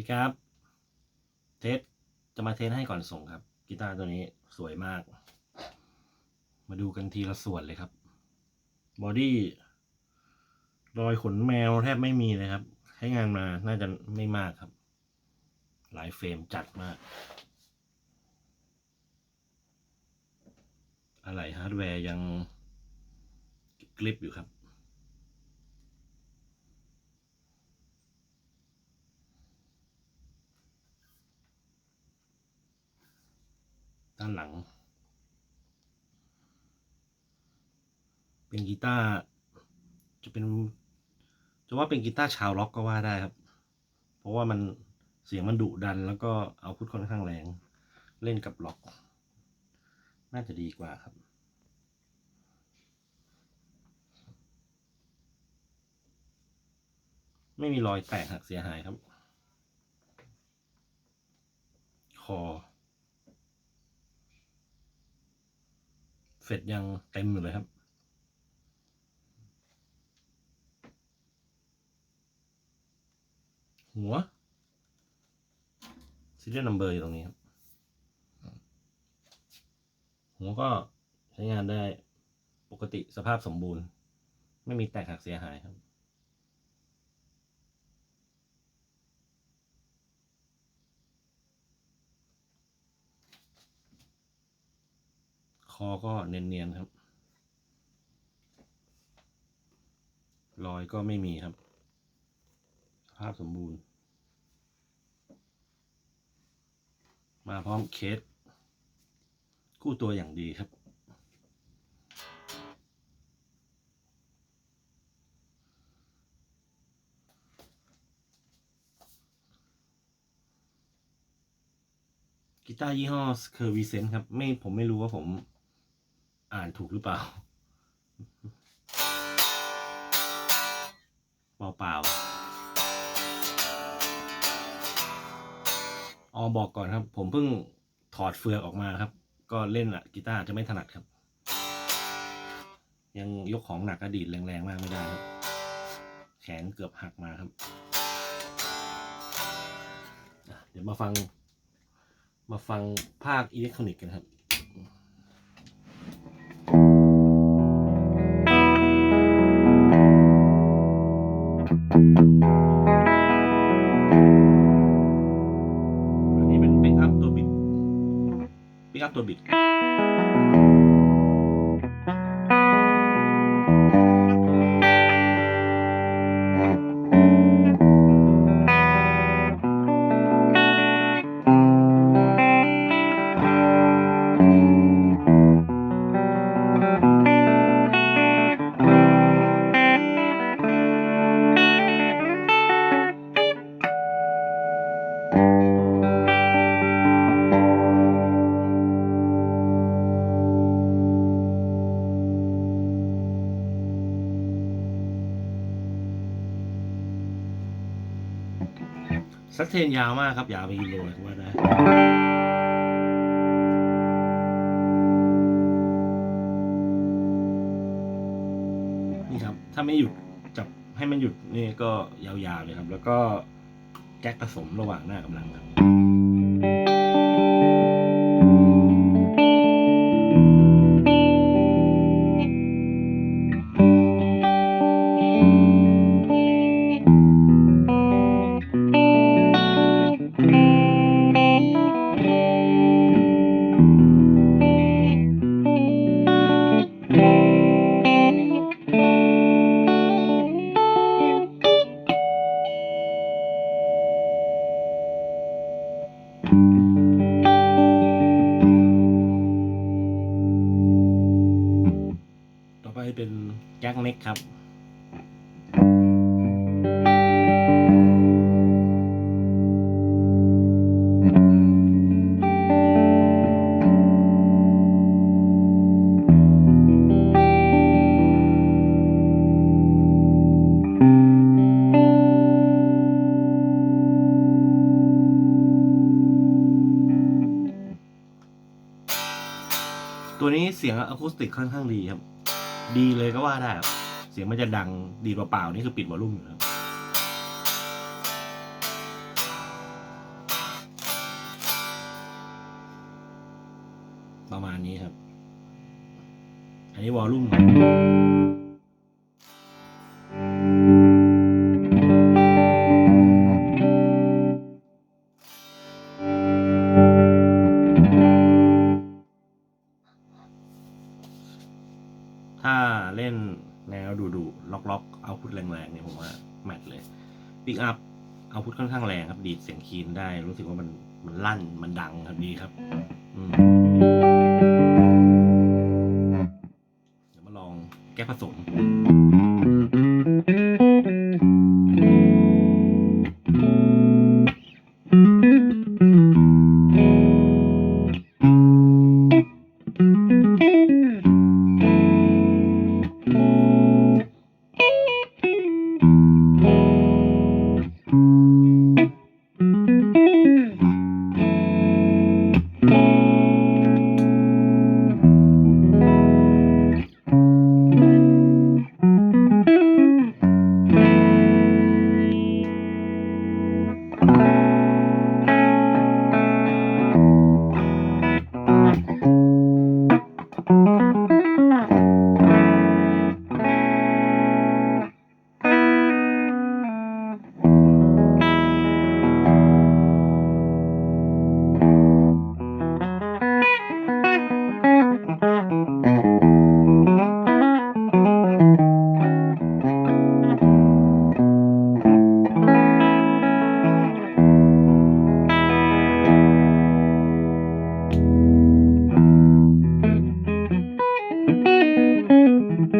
ดีครับ เทสจะมาเทสให้ก่อนส่งครับ กีตาร์ตัวนี้สวยมาก มาดูกันทีละส่วนเลยครับ บอดี้รอยขนแมวแทบไม่มีเลยครับใช้งานมาน่าจะไม่มากครับ หลายเฟรมจัดมาก อะไรฮาร์ดแวร์ยังกริปอยู่ครับ ด้านหลัง เป็นกีตาร์จะเป็น จะว่าเป็นกีตาร์ชาวล็อกก็ว่าได้ครับ เพราะว่ามันเสียงมันดุดันแล้วก็เอาพุทค่อนข้างแรงเล่นกับล็อก น่าจะดีกว่าครับไม่มีรอยแตกหักเสียหายครับ คอ เฟดยังเต็มอยู่เลยครับ หัวซีเรียลนัมเบอร์อยู่ตรงนี้ครับ หัวก็ใช้งานได้ปกติสภาพสมบูรณ์ ไม่มีแตกหักเสียหายครับ อก็เนียนๆครับ รอยก็ไม่มีครับ สภาพสมบูรณ์ มาพร้อมเคส คู่ตัวอย่างดีครับ กีตาร์ยี่ห้อเคอร์วิเซนครับ ไม่ผมไม่รู้ว่าผม อ่านถูกหรือเปล่า เปล่าเปล่าอ๋อบอกก่อนครับ ผมเพิ่งถอดเฟือกออกมาครับ ก็เล่นอะกีตาร์จะไม่ถนัดครับ ยังยกของหนักอดีตแรงๆมากไม่ได้ครับ แขนเกือบหักมาครับ เดี๋ยวมาฟัง มาฟังภาคอิเล็กทรอนิกส์กันครับ อันนี้เป็นปิกอัพตัวบิดปิกอัพตัวบิด เทนยาวมากครับ ยาวไปกิโลเลยว่านะนี่ครับ ถ้าไม่หยุดจับให้มันหยุดนี่ก็ยาวๆเลยครับ แล้วก็แก๊กผสมระหว่างหน้ากำลังครับ ครับตัวนี้เสียงอะคูสติกค่อนข้างดีครับ ดีเลยก็ว่าได้ครับียงมันจะดังดีเปล่าๆนี่คือปิดวอลลุ่มอยู่แล้วประมาณนี้ครับ อันนี้วอลลุ่ม ดีดเสียงคีนได้ รู้สึกว่ามันมันลั่นมันดังครับดีครับเดี๋ยวมาลองแก้ผสม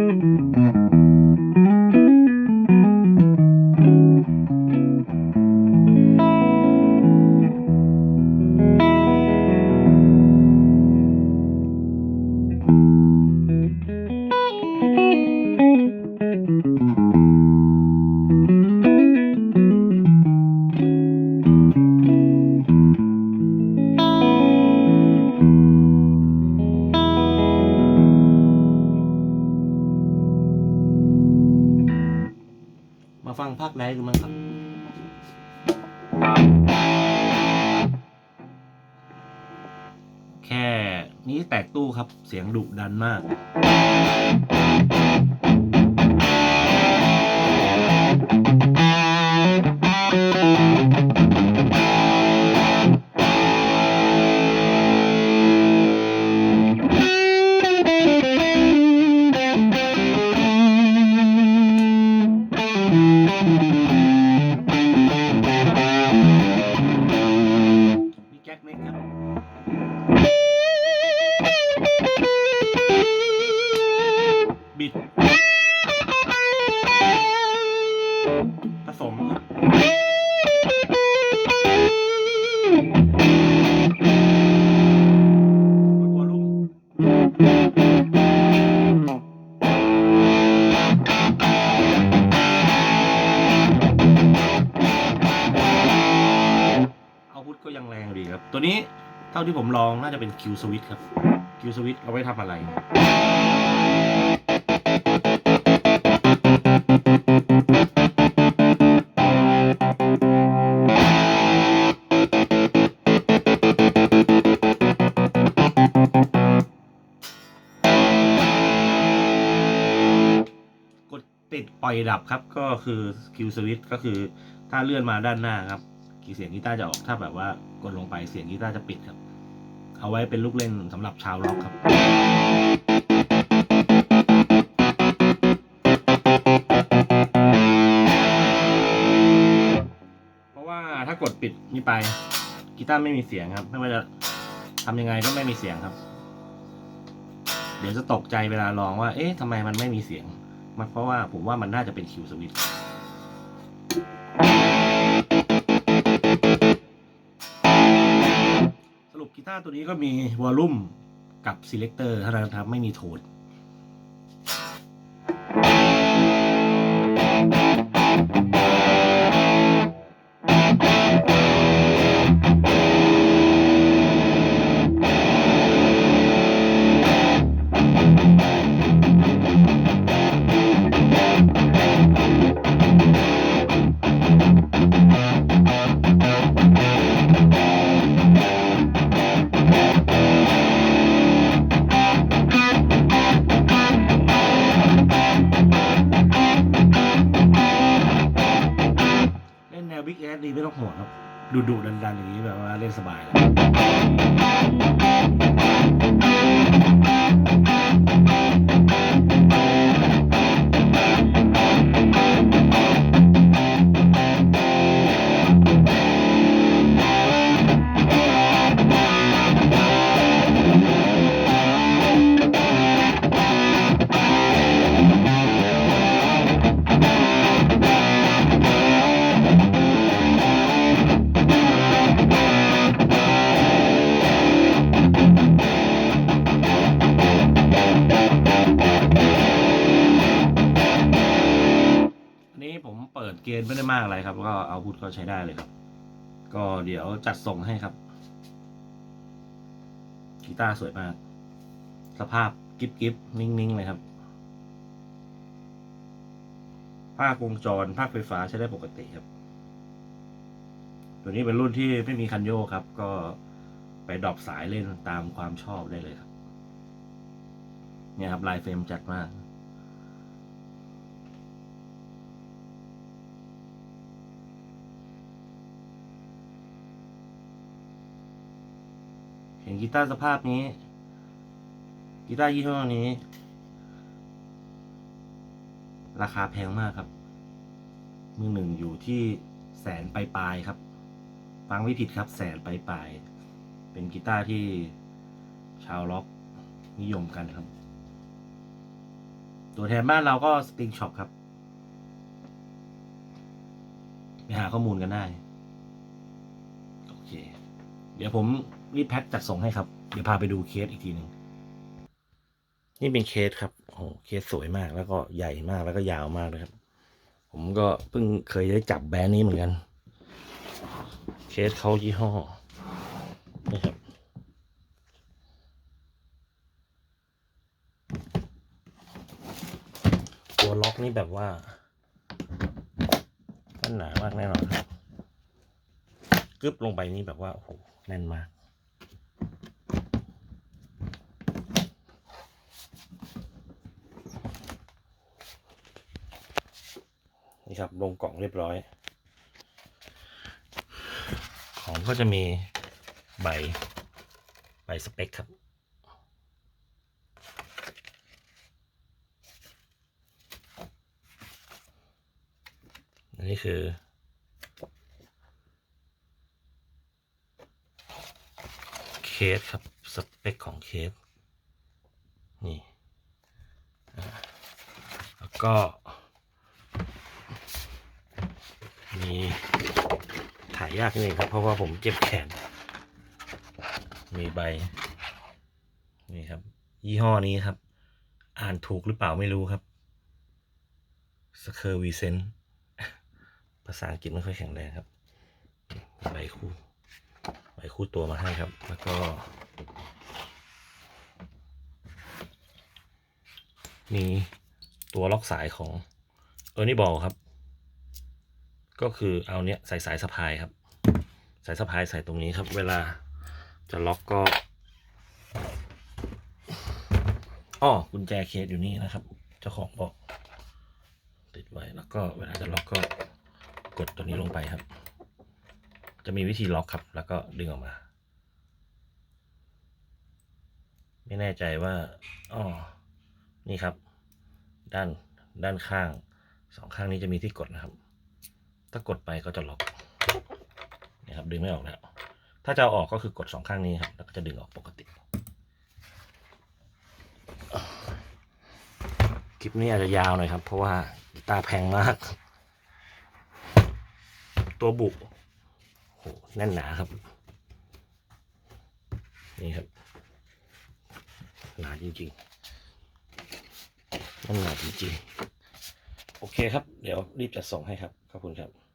ม ฟังภาคแรกกันมั้งครับ แค่นี้แตกตู้ครับเสียงดุดันมาก ท่าที่ผมลองน่าจะเป็น Q switch ครับ Q switch เอาไว้ทำอะไรกดติดปล่อยดับครับก็คือ Q switch ก็คือถ้าเลื่อนมาด้านหน้าครับเสียงกีตาร์จะออกถ้าแบบว่ากดลงไปเสียงกีตาร์จะปิดครับ เอาไว้เป็นลูกเล่นสำหรับชาวร็อกครับ เพราะว่าถ้ากดปิดนี่ไปกีตาร์ไม่มีเสียงครับ ไม่ว่าจะทำยังไงก็ไม่มีเสียงครับ เดี๋ยวจะตกใจเวลาลองว่า เอ๊ะทำไมมันไม่มีเสียง มันเพราะว่าผมว่ามันน่าจะเป็นคิวสวิตช์ ตาร์ตัวนี้ก็มีวอลลุ่มกับซีเล c เตอร์เท่านั้นครับ ไม่มีโทน ต้องห่วงครับดุดุดันๆอย่างนี้แบบว่าเล่นสบายแล้วากอะไรครับ ก็เอาพุทก็ใช้ได้เลยครับ ก็เดี๋ยวจัดส่งให้ครับกีตาร์สวยมาก สภาพกิฟกิฟนิ่งๆเลยครับภาควงจรภาคไฟฟ้าใช้ได้ปกติครับ ตัวนี้เป็นรุ่นที่ไม่มีคันโยกครับ ก็ไปดรอปสายเล่นตามความชอบได้เลยครับ เนี่ยครับลายเฟรมจัดมาก เห็นกีตาร์สภาพนี้ กีตาร์ยี่ห้อนี้ ราคาแพงมากครับ มือหนึ่งอยู่ที่แสนปลายๆครับ ฟังไม่ผิดครับแสนปลายๆเป็นกีตาร์ที่ชาวล็อกนิยมกันครับ ตัวแทนบ้านเราก็สปริงช็อปครับไปหาข้อมูลกันได้ โอเค เดี๋ยวผม รีบแพ็คจัดส่งให้ครับ เดี๋ยวพาไปดูเคสอีกทีหนึ่งนี่เป็นเคสครับโอ้โหเคสสวยมากแล้วก็ใหญ่มากแล้วก็ยาวมากเลยครับ ผมก็เพิ่งเคยได้จับแบรนด์นี้เหมือนกัน เคสเขายี่ห้อนี่ครับตัวล็อกนี่แบบว่ามันหนามากแน่นอนครับกึบลงไปนี่แบบว่าโอ้โหแน่นมาก ครับลงกล่องเรียบร้อย ของก็จะมีใบ ใบสเปคครับ อันนี้คือ เคสครับ สเปคของเคส นี่ แล้วก็ มีถ่ายยากนิดนึงครับ เพราะว่าผมเจ็บแขน มีใบ นี่ครับ ยี่ห้อนี้ครับ อ่านถูกหรือเปล่าไม่รู้ครับสเคอร์วีเซนภาษาอังกฤษไม่ค่อยแข็งแรงครับ ใบคู่ใบคู่ตัวมาให้ครับ แล้วก็ มีตัวล็อกสายของเออร์นี่บอลครับ ก็คือเอาเนี้ยใส่สายสะพายครับ สายสะพายใส่ตรงนี้ครับ เวลาจะล็อกก็อ้อกุญแจเคสอยู่นี่นะครับ เจ้าของบอก ติดไว้แล้วก็เวลาจะล็อกก็กดตัวนี้ลงไปครับ จะมีวิธีล็อกครับ แล้วก็ดึงออกมา ไม่แน่ใจว่าอ๋อนี่ครับ ด้านด้านข้างสองข้างนี้จะมีที่กดนะครับ ถ้ากดไปก็จะล็อกนี่ครับดึงไม่ออกแล้ว ถ้าจะอออกก็คือกดสองข้างนี้ครับ แล้วก็จะดึงออกปกติ คลิปนี้อาจจะยาวหน่อยครับ เพราะว่ากีตาร์แพงมาก ตัวบุกโหแน่นหนาครับ นี่ครับ หนาจริงๆแน่นหนาจริงๆ โอเคครับ เดี๋ยวรีบจัดส่งให้ครับ ขอบคุณครับ